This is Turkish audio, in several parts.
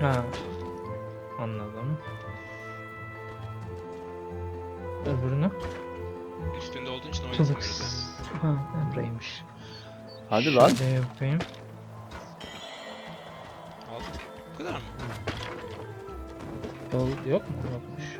Ha. Anladım. Öbürünü? Üstünde olduğun için Çubuk. oynatamıyoruz. Ha, Emre'ymiş. Hadi lan. Şöyle yapayım. Aldık. Bu kadar mı? Yol yok mu? Yokmuş.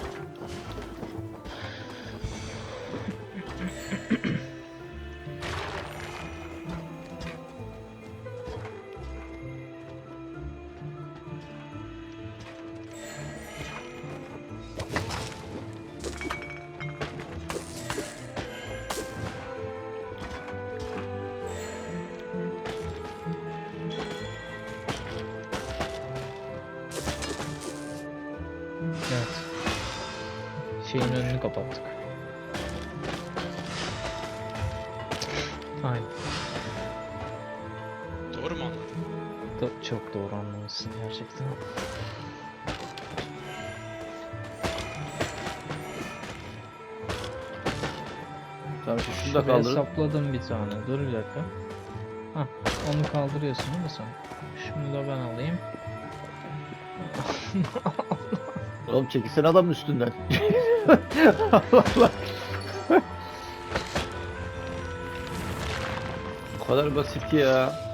Şeyin önünü kapattık. Aynen. Doğru mu anladın? Do- çok doğru anlamışsın gerçekten. Tamam işte şunu da Şuraya kaldırın. sapladım bir tane. Dur bir dakika. Hah, onu kaldırıyorsun değil mi sen? Şunu da ben alayım. Oğlum çekilsene adamın üstünden. Allah Allah. Bu kadar basit ya.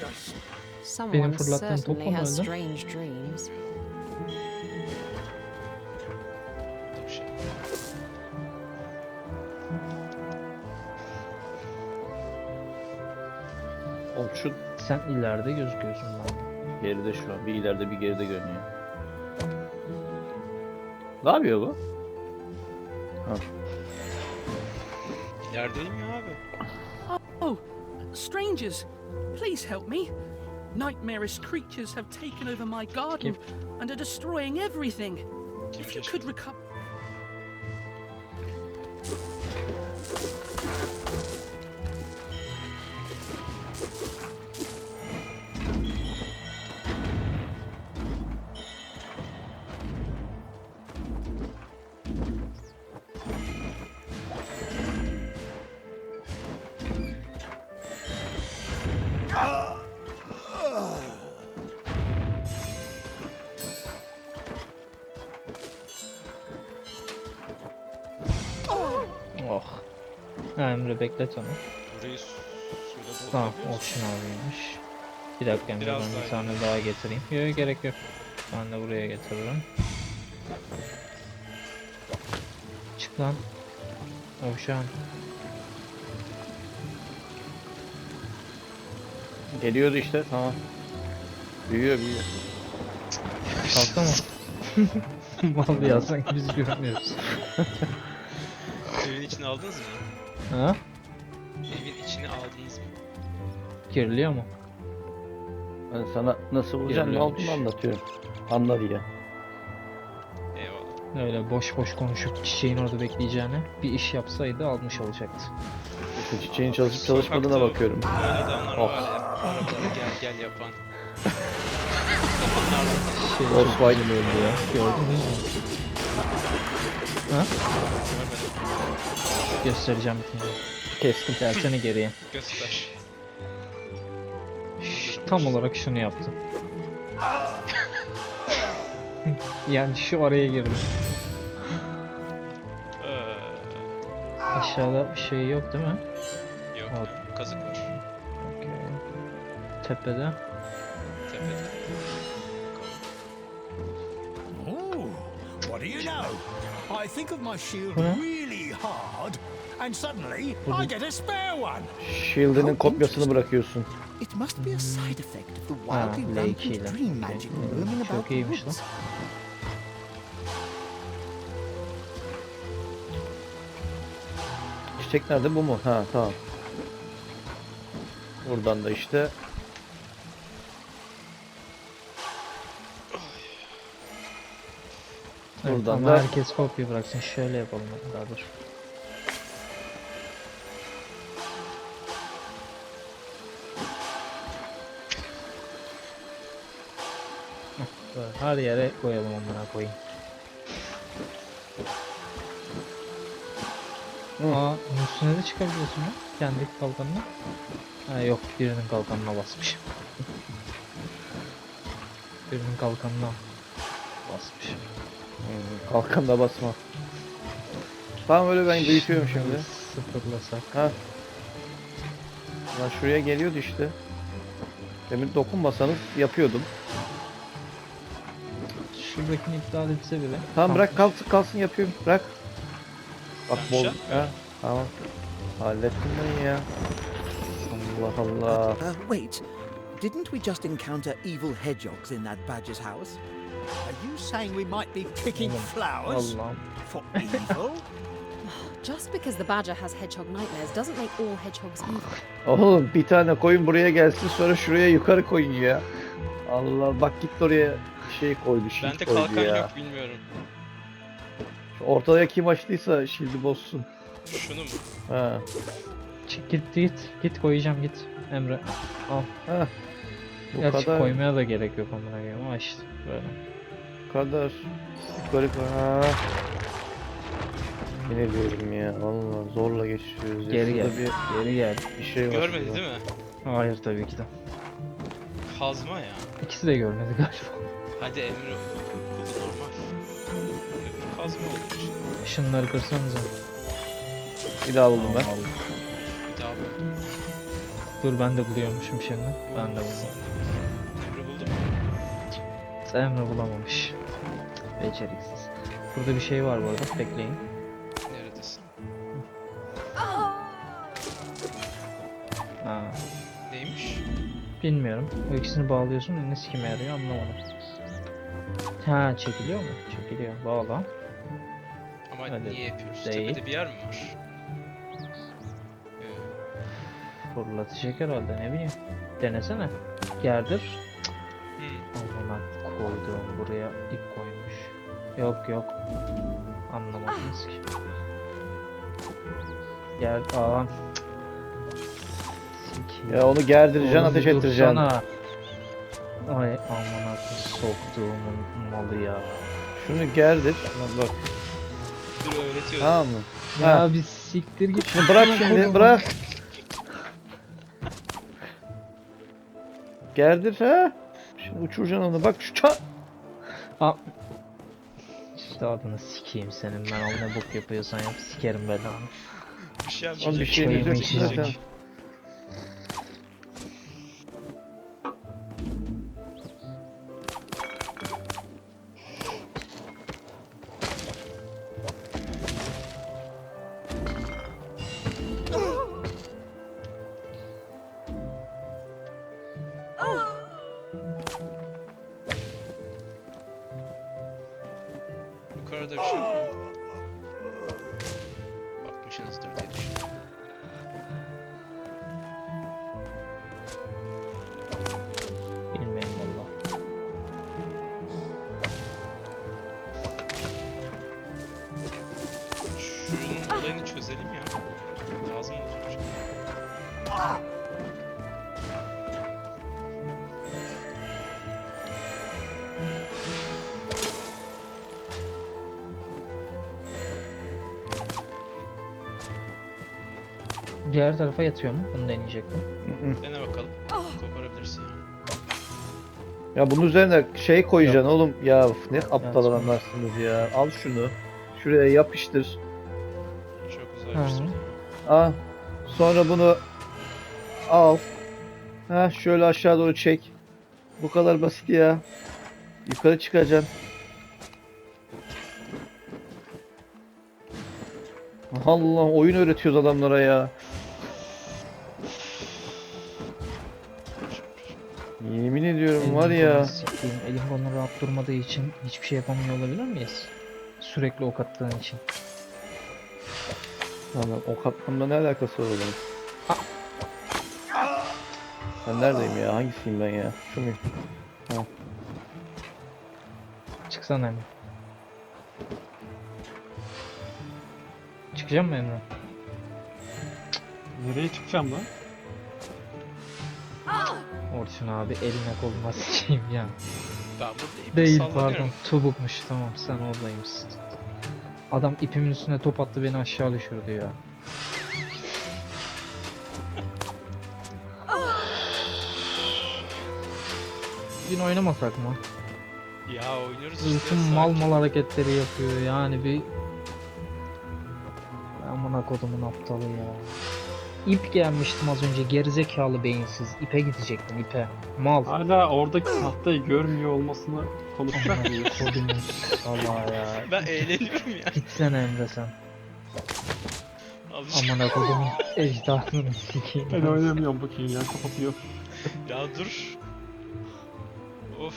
Badgers! Someone fırlattığın top certainly mu has öldü? Oğlum şu Sen ileride gözüküyorsun bana. geride şu an. Bir ileride bir geride görünüyor. Ne yapıyor bu? İlerideyim ya abi. Oh, strangers! Please help me. Nightmarish creatures have taken over my garden and are destroying everything. If you could recover. Oh. Ha, Emre beklet onu. Burayı su- suyla Tamam, doldurabiliyor musun? option abiymiş. Bir dakika Emre Biraz ben daha bir tane daha getireyim. Yok yok, gerek yok. Ben de buraya getiririm. Çık lan. Avşan. Geliyordu işte tamam. Büyüyor büyüyor. Kalktı mı? Mal ya sanki biz görmüyoruz. İçine aldınız mı? Ha? Evin içine aldınız mı? Kirliyor mu? Ben sana nasıl vuracağım ne Geliyormuş. olduğunu anlatıyorum. Anla diye. Eyvallah. Öyle boş boş konuşup çiçeğin orada bekleyeceğine bir iş yapsaydı almış olacaktı. Şu çiçeğin çalışıp çalışmadığına Sokakta bakıyorum. Böyle adamlar Oh. var ya. Arabaları gel gel yapan. Şey, çok fight. güzel oldu ya. Gördün mü? Ha? Göstereceğim bir tane. Kestim. Gelsene geriye. Göster. Tam olarak şunu yaptım. yani şu araya girdim. Ee, Aşağıda bir şey yok değil mi? yok. Evet. Kazık var. Okey. Tepede. Tepede. Oh, what do you know? I think of my shield really hard, and suddenly. I get a spare one. Shield'ının kopyasını bırakıyorsun. It must be a side effect of the wildly L2 rampant dream magic roaming Çok about the iyiymiş lan. woods. Çiçek nerede bu mu? Ha tamam. Buradan da işte Evet, Buradan ama da- herkes kopya bıraksın. Şöyle yapalım hatta dur. Her yere koyalım amına koyayım. Aa, bunun üstüne de çıkabiliyorsun ya. Kendi kalkanına. Ha yok, birinin kalkanına basmışım. birinin kalkanına basmışım. Hmm, Kalkan da basma. Tamam öyle ben büyütüyorum şimdi. Sıfırlasak. Ha. Lan şuraya geliyordu işte. Demin dokunmasanız yapıyordum. Şuradakini iptal etse bile. Tamam bırak kalsın kalsın yapıyorum. Bırak. Bak bol. Ha, tamam. Hallettim ben ya. Allah Allah. Uh, wait. Didn't we just encounter evil hedgehogs in that badger's house? Are you saying we might be picking flowers Allah'ım. for evil? Just because the badger has hedgehog nightmares doesn't make all hedgehogs evil. Oğlum bir tane koyun buraya gelsin sonra şuraya yukarı koyun ya. Allah bak git oraya şey koydu şild Bende koydu kalkan ya. yok bilmiyorum. Şu ortaya kim açtıysa şildi bozsun. Şunu mu? Ha. Çık git git. Git koyacağım git. Emre. Al. Ha. Bu Gerçi kadar koymaya da gerek yok amına koyayım ama işte böyle. kadar yukarı. Ha. Ne diyorum ya Allah zorla geçiyoruz. ya. Geri gel. Şurada bir, Geri gel. bir şey var. Görmedi şurada. değil mi? Hayır tabii ki de. Kazma ya. İkisi de görmedi galiba. Hadi Emre. Bu normal. Kazma işte. Şunları kırsanıza. Bir daha buldum ben. Bir daha bak. Dur ben de buluyormuşum şimdi. Ben de buldum. Emre buldu mu? Emre bulamamış. Beceriksiz. Burada bir şey var bu arada. Bekleyin. Neredesin? Ha. Neymiş? Bilmiyorum. O ikisini bağlıyorsun da ne sikime yarıyor anlamadım. Ha çekiliyor mu? Çekiliyor. Bağla. Ama Hadi. niye yapıyoruz? Değil. Tepede bir yer mi var? Ee, Fırlatacak herhalde ne bileyim. Denesene. Gerdir. hmm. Amına koyduğum buraya ip koymuş. Yok yok. Anlamadınız ki. Gel aa. Sikeyim. Ya onu gerdireceksin Oğlum ateş bir ettireceksin. dursana. Ay amına soktuğumun malı ya. Şunu gerdir. Lan Bak Dur öğretiyorum. tamam mı? Ya Ha. bir siktir git. Şimdi bırak şimdi bırak. Gerdir ha. Şimdi uçuracaksın onu bak şu ça. Aa. İşte adını sikeyim senin ben al ne bok yapıyorsan yap sikerim belanı. Bir şey Oğlum bir yapmayacak. Diğer tarafa yatıyor mu? Bunu deneyecektim. Dene bakalım. Koparabilirsin. Ya bunun üzerine şey koyacaksın oğlum. Ya ne aptal adamlarsınız ya. Al şunu. Şuraya yapıştır. Çok güzel Hı. şey. Al. Sonra bunu al. Ha şöyle aşağı doğru çek. Bu kadar basit ya. Yukarı çıkacaksın. Allah oyun öğretiyoruz adamlara ya. Yemin ediyorum var Elim ya. sikeyim. Elim kolum rahat durmadığı için hiçbir şey yapamıyor olabilir miyiz? Sürekli ok attığın için. Tamam o katmanla ne alakası var oğlum? Ben neredeyim ya? Hangisiyim ben ya? Şu muyum? Çıksana hemen. Çıkacak mı Emre? Nereye çıkacağım lan? Orçun abi eline koluna sıçayım ya. Ben. Değil sallanıyorum. pardon çubukmuş tamam sen oradaymışsın. Adam ipimin üstüne top attı beni aşağı düşürdü ya. Bugün oynamasak mı? Ya oynuyoruz işte. Bütün sakin. mal mal hareketleri yapıyor yani bir... Amına kodumun aptalı ya. İp gelmiştim az önce gerizekalı beyinsiz. İpe gidecektim ipe. Mal. Hala oradaki tahtayı görmüyor olmasını konuşacak mıyız? Kodumun salağı ya. Ben eğleniyorum ya. Gitsene Emre sen. İşte. Amına kodumun ecdadını sikeyim. Ben oynamıyorum bakayım ya kapatıyor. Ya dur. Of.